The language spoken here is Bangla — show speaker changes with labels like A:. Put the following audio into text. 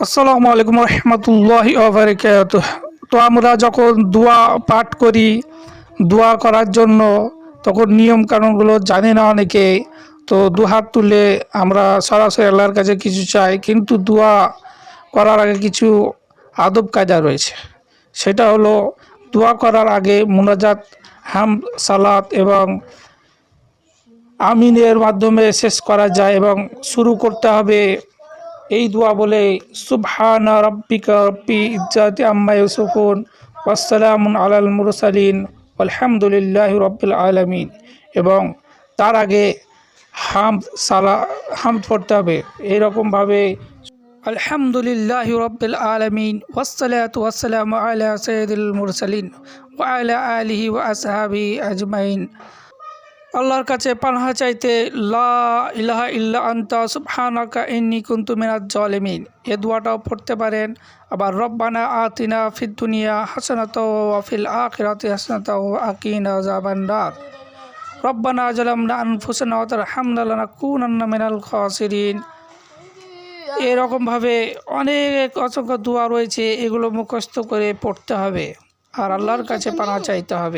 A: আসসালামু আলাইকুম রহমতুল্লাহি ওবরাকাত তো আমরা যখন দোয়া পাঠ করি, দোয়া করার জন্য, তখন নিয়ম কানুনগুলো জানি না অনেকে। তো দুহাত তুলে আমরা সরাসরি আল্লাহর কাছে কিছু চাই, কিন্তু দোয়া করার আগে কিছু আদব কায়দা রয়েছে। সেটা হলো, দোয়া করার আগে মুনাজাত, হাম, সালাত এবং আমিনের মাধ্যমে শেষ করা যায় এবং শুরু করতে হবে এই দোয়া বলে, সুবহানা রব্বিকা রব্বি ইজ্জাতি আম্মা ইউসুফুন ওয়াসসালামুন আলাল মুরসালিন আলহামদুলিল্লাহ রব্বিল আলামিন। এবং তার আগে হামদ সালা, হামদ পড়তে হবে। এইরকমভাবে আলহামদুলিল্লাহ রব্বিল আলমিন ওয়াসালাত ওয়াসালাম আলা সৈয়দুল মুরসালিন, ওয়া আলা আলিহি ওয়া আসহাবি আজমাইন। আল্লাহর কাছে পানহা চাইতে, লা ইলাহা ইল্লা আন্তা, সুবহানাকা ইন্নী কুনতু মিনাজ জালিমিন। এ দোয়াটাও পড়তে পারেন। আবার, রব্বানা আতিনা ফিদ দুনিয়া হাসানাত ওয়া ফিল আখিরাতি হাসানাত আকিনা আযাবান নার। রব্বানা জালামনা আনফুসানা ওয়া তারহামনা লানাকুনান্না মিনাল খাসিরিন। এরকমভাবে অনেক অসংখ্য দোয়া রয়েছে, এগুলো মুখস্থ করে পড়তে হবে। আর আল্লাহর কাছে পানা চাইতে হবে।